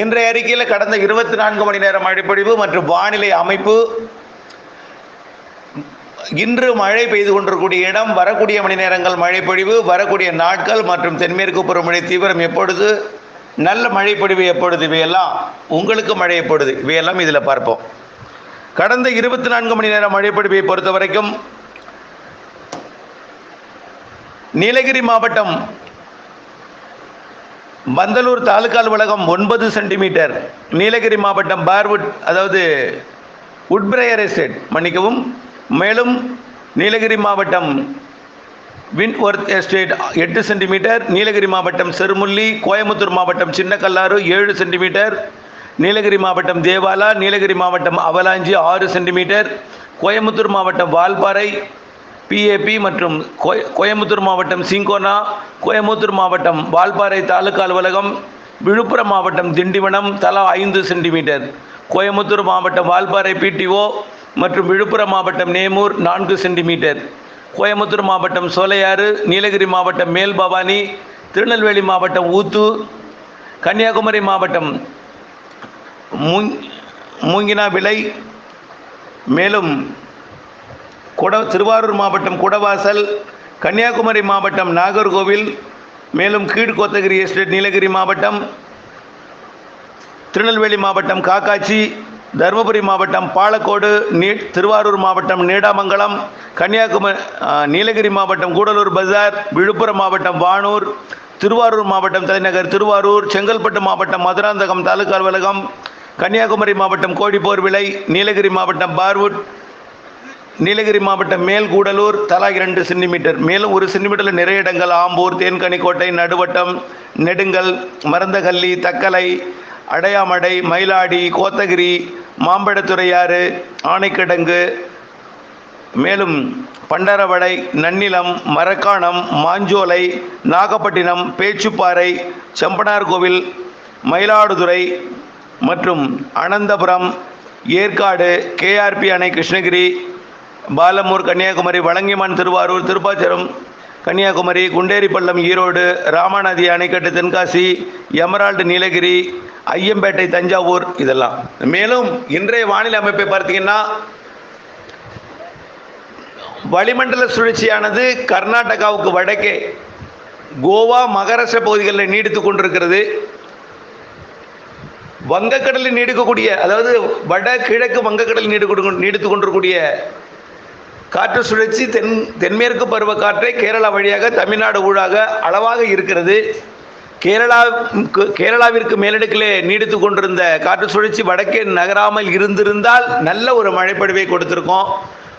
இன்றைய அறிக்கையில் கடந்த இருபத்தி நான்கு மணி நேரம் மழைப்பொழிவு மற்றும் வானிலை அமைப்பு. இன்று மழை பெய்து கொண்டிருக்கூடிய இடம் வரக்கூடிய மணி நேரங்கள் மழைப்பொழிவு வரக்கூடிய நாட்கள் மற்றும் தென்மேற்கு பருவமழை தீவிரம் எப்பொழுது நல்ல மழைப்பொழிவு எப்பொழுது இவையெல்லாம் உங்களுக்கு மழை எப்பொழுது இவையெல்லாம் இதில் பார்ப்போம். கடந்த இருபத்தி நான்கு மணி நேரம் மழைப்பொழிவை பொறுத்த வரைக்கும் நீலகிரி மாவட்டம் பந்தலூர் தாலுகா அலுவலகம் ஒன்பது சென்டிமீட்டர். நீலகிரி மாவட்டம் பார்வுட் அதாவது உட்பிரையர் எஸ்டேட் மன்னிக்கவும். மேலும் நீலகிரி மாவட்டம் வின்ஒர்த் எஸ்டேட் எட்டு சென்டிமீட்டர் நீலகிரி மாவட்டம் செருமுள்ளி கோயம்புத்தூர் மாவட்டம் சின்னக்கல்லாறு ஏழு சென்டிமீட்டர் நீலகிரி மாவட்டம் தேவாலா நீலகிரி மாவட்டம் அவலாஞ்சி ஆறு சென்டிமீட்டர் கோயம்புத்தூர் மாவட்டம் வால்பாறை பிஏபி மற்றும் கோய- கோயம்புத்தூர் மாவட்டம் சிங்கோனா கோயம்புத்தூர் மாவட்டம் வால்பாறை தாலுகா அலுவலகம் விழுப்புரம் மாவட்டம் திண்டிவனம் தலா ஐந்து சென்டிமீட்டர். கோயம்புத்தூர் மாவட்டம் வால்பாறை பிடிஓ மற்றும் விழுப்புரம் மாவட்டம் நேமூர் நான்கு சென்டிமீட்டர். கோயம்புத்தூர் மாவட்டம் சோலையாறு நீலகிரி மாவட்டம் மேல்பவானி திருநெல்வேலி மாவட்டம் ஊத்தூர் கன்னியாகுமரி மாவட்டம் மூங் மூங்கினா விலை மேலும் குட திருவாரூர் மாவட்டம் குடவாசல் கன்னியாகுமரி மாவட்டம் நாகர்கோவில் மேலும் கீழ்கோத்தகிரி எஸ்டேட் நீலகிரி மாவட்டம் திருநெல்வேலி மாவட்டம் காக்காட்சி தருமபுரி மாவட்டம் பாலக்கோடு நீ திருவாரூர் மாவட்டம் நீடாமங்கலம் கன்னியாகுமரி நீலகிரி மாவட்டம் கூடலூர் பஜார் விழுப்புரம் மாவட்டம் வானூர் திருவாரூர் மாவட்டம் தலைநகர் திருவாரூர் செங்கல்பட்டு மாவட்டம் மதுராந்தகம் தாலுகா அலுவலகம் கன்னியாகுமரி மாவட்டம் கோடிப்போர் விலை நீலகிரி மாவட்டம் பார்வுட் நீலகிரி மாவட்டம் மேல்கூடலூர் தலா இரண்டு சென்டிமீட்டர். மேலும் ஒரு சென்டிமீட்டரில் நிறைய இடங்கள் ஆம்பூர் தேன்கனிக்கோட்டை நடுவட்டம் நெடுங்கல் மருந்தகல்லி தக்கலை அடையாமடை மயிலாடி கோத்தகிரி மாம்பழத்துறையாறு ஆனைக்கிடங்கு மேலும் பண்டரவடை நன்னிலம் மரக்காணம் மாஞ்சோலை நாகப்பட்டினம் பேச்சுப்பாறை செம்பனார்கோவில் மயிலாடுதுறை மற்றும் அனந்தபுரம் ஏற்காடு கேஆர்பி அணை கிருஷ்ணகிரி பாலமூர் கன்னியாகுமரி வழங்கிமான் திருவாரூர் திருப்பாச்சரம் கன்னியாகுமரி குண்டேரிப்பள்ளம் ஈரோடு ராமநாதி அணைக்கட்டு தென்காசி எமரால்டு நீலகிரி ஐயம்பேட்டை தஞ்சாவூர் இதெல்லாம். மேலும் இன்றைய வானிலை அமைப்பை பார்த்தீங்கன்னா வளிமண்டல சுழற்சியானது கர்நாடகாவுக்கு வடக்கே கோவா மகாராஷ்டிர பகுதிகளில் நீடித்து கொண்டிருக்கிறது. வங்கக்கடலில் நீடிக்கக்கூடிய அதாவது வட கிழக்கு வங்கக்கடலில் நீடிக்க நீடித்து கொண்டிருக்கக்கூடிய காற்று சுழற்சி தென் தென்மேற்கு பருவ காற்றை கேரளா வழியாக தமிழ்நாடு ஊழாக அளவாக இருக்கிறது. கேரளா கேரளாவிற்கு மேலடுக்கிலே நீடித்து கொண்டிருந்த காற்று சுழற்சி வடக்கே நகராமல் இருந்திருந்தால் நல்ல ஒரு மழைப்பொழிவை கொடுத்திருக்கோம்.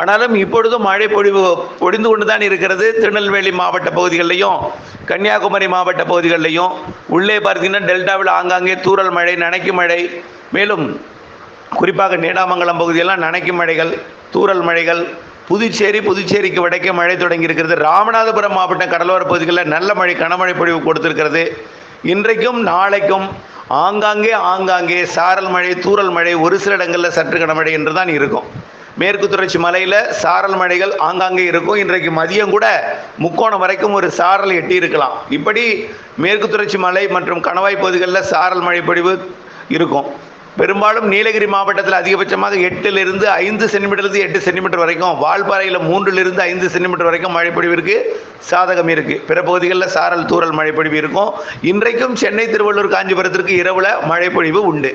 ஆனாலும் இப்பொழுதும் மழை பொழிவு பொழிந்து கொண்டு தான் இருக்கிறது. திருநெல்வேலி மாவட்ட பகுதிகளிலையும் கன்னியாகுமரி மாவட்ட பகுதிகளிலையும். உள்ளே பார்த்தீங்கன்னா டெல்டாவில் ஆங்காங்கே தூரல் மழை நனைக்கு மழை. மேலும் குறிப்பாக நீடாமங்கலம் பகுதியெல்லாம் நனைக்கு மழைகள் தூரல் மழைகள் புதுச்சேரி புதுச்சேரிக்கு வடக்கே மழை தொடங்கி இருக்கிறது. ராமநாதபுரம் மாவட்டம் கடலோர பகுதிகளில் நல்ல மழை கனமழை பொழிவு கொடுத்திருக்கிறது. இன்றைக்கும் நாளைக்கும் ஆங்காங்கே ஆங்காங்கே சாரல் மழை தூரல் மழை ஒரு சில இடங்களில் சற்று கனமழை என்று தான் இருக்கும். மேற்கு தொடர்ச்சி மலையில் சாரல் மழைகள் ஆங்காங்கே இருக்கும். இன்றைக்கு மதியம் கூட முக்கோணம் வரைக்கும் ஒரு சாரல் எட்டி இருக்கலாம். இப்படி மேற்கு தொடர்ச்சி மலை மற்றும் கணவாய் பகுதிகளில் சாரல் மழை பொழிவு இருக்கும். பெரும்பாலும் நீலகிரி மாவட்டத்தில் அதிகபட்சமாக எட்டிலிருந்து ஐந்து சென்டிமீட்டர்லேருந்து எட்டு சென்டிமீட்டர் வரைக்கும் வால்பாறையில் மூன்றிலிருந்து ஐந்து சென்டிமீட்டர் வரைக்கும் மழைப்பொழிவிற்கு சாதகம் இருக்குது பிற பகுதிகளில் சாரல் தூறல் மழைப்பொழிவு இருக்கும். இன்றைக்கும் சென்னை திருவள்ளூர் காஞ்சிபுரத்திற்கு இரவில் மழைப்பொழிவு உண்டு.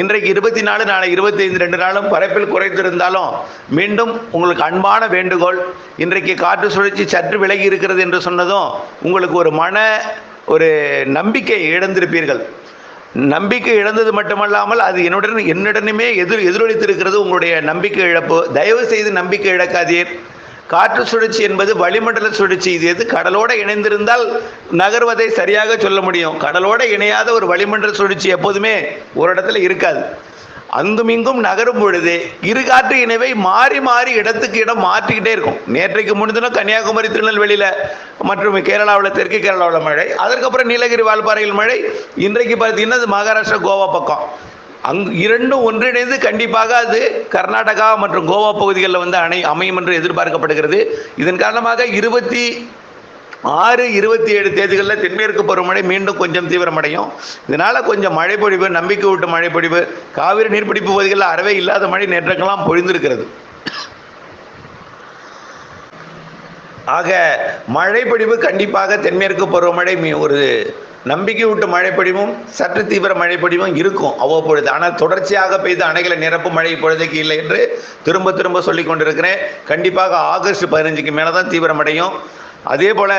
இன்றைக்கு இருபத்தி நாலு நாளை இருபத்தி ஐந்து ரெண்டு நாளும் பரப்பில் குறைந்திருந்தாலும் மீண்டும் உங்களுக்கு அன்பான வேண்டுகோள். இன்றைக்கு காற்று சுழற்சி சற்று விலகி இருக்கிறது என்று சொன்னதும் உங்களுக்கு ஒரு மன ஒரு நம்பிக்கை இழந்திருப்பீர்கள். நம்பிக்கை இழந்தது மட்டுமல்லாமல் அது என்னுடன் என்னுடனுமே எதிர் எதிரொலித்திருக்கிறது. உங்களுடைய நம்பிக்கை இழப்பு. தயவு செய்து நம்பிக்கை இழக்காதீர். காற்று சுழற்சி என்பது வளிமண்டல சுழற்சி. இது எது? கடலோட இணைந்திருந்தால் நகர்வதை சரியாக சொல்ல முடியும். கடலோட இணையாத ஒரு வளிமண்டல சுழற்சி எப்போதுமே ஒரு இடத்துல இருக்காது. அந்துமிங்கும் நகரும் பொழுது இரு காற்று இணைவை மாறி மாறி இடத்துக்கு இடம் மாற்றிக்கிட்டே இருக்கும். நேற்றைக்கு முன்தினம் கன்னியாகுமரி திருநெல்வேலியில் மற்றும் கேரளாவில் தெற்கு கேரளாவில் மழை அதற்கப்புறம் நீலகிரி வால்பாறையில் மழை இன்றைக்கு பார்த்தீங்கன்னா அது மகாராஷ்டிரா கோவா பக்கம். அங்கு இரண்டும் ஒன்றிணைந்து கண்டிப்பாக அது கர்நாடகா மற்றும் கோவா பகுதிகளில் வந்து அணை அமையும் என்று எதிர்பார்க்கப்படுகிறது. இதன் காரணமாக இருபத்தி ஆறு இருபத்தி ஏழு தேதிகளில் தென்மேற்கு பருவமழை மீண்டும் கொஞ்சம் தீவிரமடையும். இதனால் கொஞ்சம் மழைப்பொழிவு நம்பிக்கை விட்டு மழைப்பொழிவு காவிரி நீர்பிடிப்பு பகுதிகளில் அறவே இல்லாத மழை நேற்றுக்கெல்லாம் பொழிந்திருக்கிறது. ஆக மழைப்பொழிவு கண்டிப்பாக தென்மேற்கு பருவமழை ஒரு நம்பிக்கை விட்டு மழைப்பொழிவும் சற்று தீவிர மழைப்பொழிவும் இருக்கும் அவ்வப்பொழுது. ஆனால் தொடர்ச்சியாக பெய்த அணைகளை நிரப்பும் மழை இப்பொழுதைக்கு இல்லை என்று திரும்ப திரும்ப சொல்லிக் கொண்டிருக்கிறேன். கண்டிப்பாக ஆகஸ்ட் பதினஞ்சுக்கு மேலே தான் தீவிரமடையும். அதே போல்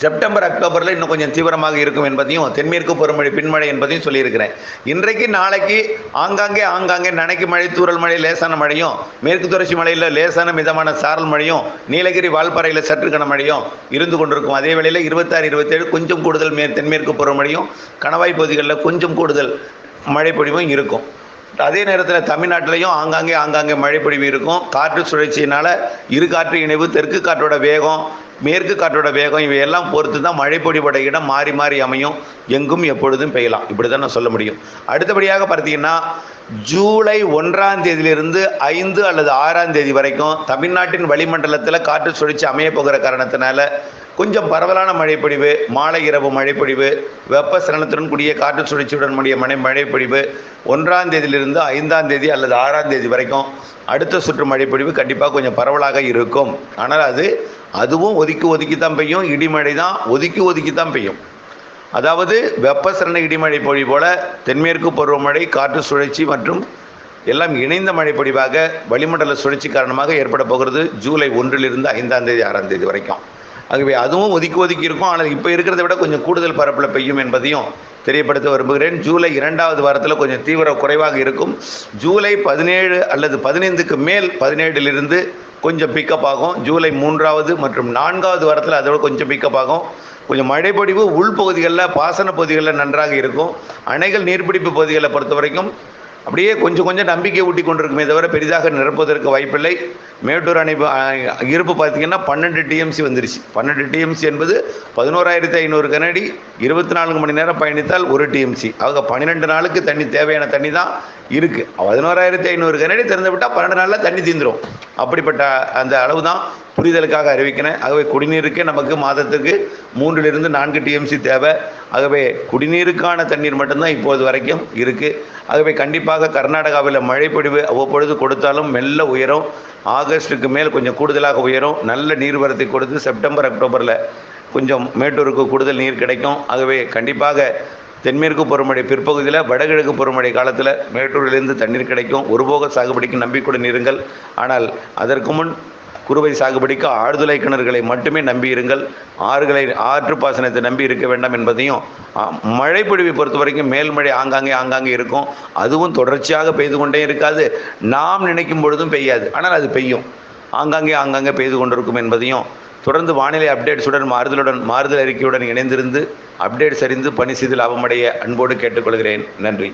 செப்டம்பர் அக்டோபரில் இன்னும் கொஞ்சம் தீவிரமாக இருக்கும் என்பதையும் தென்மேற்கு பருவமழை பின்மழை என்பதையும் சொல்லியிருக்கிறேன். இன்றைக்கு நாளைக்கு ஆங்காங்கே ஆங்காங்கே நனைக்கு மழை தூரல் மழை லேசான மழையும் மேற்கு தொடர்ச்சி மலையில் லேசான மிதமான சாரல் மழையும் நீலகிரி வால்பாறையில் சற்று கனமழையும் இருந்து கொண்டிருக்கும். அதே வேளையில் இருபத்தாறு இருபத்தேழு கொஞ்சம் கூடுதல் மே தென்மேற்கு பருவமழையும் கணவாய் பகுதிகளில் கொஞ்சம் கூடுதல் மழைப்பொழிவும் இருக்கும். அதே நேரத்தில் தமிழ்நாட்டிலையும் ஆங்காங்கே ஆங்காங்கே மழைப்பொழிவு இருக்கும். காற்று சுழற்சியினால் இரு காற்று இணைவு தெற்கு காற்றோட வேகம் மேற்கு காற்றோட வேகம் இவையெல்லாம் பொறுத்து தான் மழைப்பொழிவோட இடம் மாறி மாறி அமையும். எங்கும் எப்பொழுதும் பெய்யலாம். இப்படி தான் நான் சொல்ல முடியும். அடுத்தபடியாக பார்த்தீங்கன்னா ஜூலை ஒன்றாம் தேதியிலிருந்து ஐந்து அல்லது ஆறாம் தேதி வரைக்கும் தமிழ்நாட்டின் வளிமண்டலத்தில் காற்று சுழற்சி அமைய போகிற காரணத்தினால கொஞ்சம் பரவலான மழைப்பொழிவு மாலை இரவு மழைப்பொழிவு வெப்பசலனத்துடன் கூடிய காற்று சுழற்சியுடன் கூடிய மழை மழைப்பொழிவு ஒன்றாம் தேதியிலிருந்து ஐந்தாம் தேதி அல்லது ஆறாம் தேதி வரைக்கும் அடுத்த சுற்று மழைப்பொழிவு கண்டிப்பாக கொஞ்சம் பரவலாக இருக்கும். ஆனால் அது அதுவும் ஒதுக்கி ஒதுக்கி தான் பெய்யும். இடிமழை தான் ஒதுக்கி ஒதுக்கி தான் பெய்யும். அதாவது வெப்பசலன இடிமழை பொழி போல தென்மேற்கு பருவமழை காற்று சுழற்சி மற்றும் எல்லாம் இணைந்த மழைப்பொழிவாக வளிமண்டல சுழற்சி காரணமாக ஏற்பட போகிறது ஜூலை ஒன்றிலிருந்து ஐந்தாம் தேதி ஆறாம் தேதி வரைக்கும். ஆகவே அதுவும் ஒதுக்கி ஒதுக்கி இருக்கும். ஆனால் இப்போ இருக்கிறத விட கொஞ்சம் கூடுதல் பரப்பில் பெய்யும் என்பதையும் தெரியப்படுத்த விரும்புகிறேன். ஜூலை இரண்டாவது வாரத்தில் கொஞ்சம் தீவிர குறைவாக இருக்கும். ஜூலை பதினேழு அல்லது பதினைந்துக்கு மேல் பதினேழிலிருந்து கொஞ்சம் பிக்கப் ஆகும். ஜூலை மூன்றாவது மற்றும் நான்காவது வாரத்தில் அதோட கொஞ்சம் பிக்கப் ஆகும். கொஞ்சம் மழைப்பொடிவு உள்பகுதிகளில் பாசன பகுதிகளில் நன்றாக இருக்கும். அணைகள் நீர்பிடிப்பு பகுதிகளை பொறுத்த வரைக்கும் அப்படியே கொஞ்சம் கொஞ்சம் நம்பிக்கை ஊட்டி கொண்டிருக்குமே தவிர பெரிதாக நிரப்புவதற்கு வாய்ப்பில்லை. மேட்டூர் அணை இருப்பு பார்த்தீங்கன்னா பன்னெண்டு டிஎம்சி வந்துருச்சு. பன்னெண்டு டிஎம்சி என்பது பதினோராயிரத்தி ஐநூறு கனடி இருபத்தி நான்கு மணி நேரம் பயணித்தால் ஒரு டிஎம்சி ஆக பன்னிரெண்டு நாளுக்கு தண்ணி தேவையான தண்ணி தான் இருக்குது பதினோராயிரத்தி ஐநூறு கனடி திறந்து விட்டால் பன்னெண்டு நாளில் தண்ணி தீந்துரும். அப்படிப்பட்ட அந்த அளவு தான் புரிதலுக்காக அறிவிக்கிறேன் ஆகவே குடிநீருக்கே நமக்கு மாதத்துக்கு மூன்றிலிருந்து நான்கு டிஎம்சி தேவை. ஆகவே குடிநீருக்கான தண்ணீர் மட்டும்தான் இப்போது வரைக்கும் இருக்குது ஆகவே கண்டிப்பாக கர்நாடகாவில் மழைப்பொழிவு அவ்வப்பொழுது கொடுத்தாலும் மெல்ல உயரும். ஆகஸ்ட்டுக்கு மேல் கொஞ்சம் கூடுதலாக உயரும். நல்ல நீர்வரத்தை கொடுத்து செப்டம்பர் அக்டோபரில் கொஞ்சம் மேட்டூருக்கு கூடுதல் நீர் கிடைக்கும். ஆகவே கண்டிப்பாக தென்மேற்கு பருவமழை பிற்பகுதியில் வடகிழக்கு பருவமழை காலத்தில் மேட்டூரிலிருந்து தண்ணீர் கிடைக்கும். ஒருபோக சாகுபடிக்கு நம்பிக்கையுடன் இருங்கள். ஆனால் அதற்கு முன் குறுவை சாகுபடிக்கு ஆழ்துளை கிணறுகளை மட்டுமே நம்பி இருங்கள் ஆறுகளை ஆற்று பாசனத்தை நம்பி இருக்க வேண்டாம் என்பதையும் மழைப்பொழிவை பொறுத்த வரைக்கும் மேல்மழை ஆங்காங்கே ஆங்காங்கே இருக்கும். அதுவும் தொடர்ச்சியாக பெய்து கொண்டே இருக்காது. நாம் நினைக்கும் பொழுதும் பெய்யாது. ஆனால் அது பெய்யும். ஆங்காங்கே ஆங்காங்கே பெய்து கொண்டிருக்கும் என்பதையும் தொடர்ந்து வானிலை அப்டேட்ஸுடன் மாறுதலுடன் மாறுதல் அறிக்கையுடன் இணைந்திருந்து அப்டேட்ஸ் அறிந்து பணி செய்து லாபமடைய அன்போடு கேட்டுக்கொள்கிறேன். நன்றி.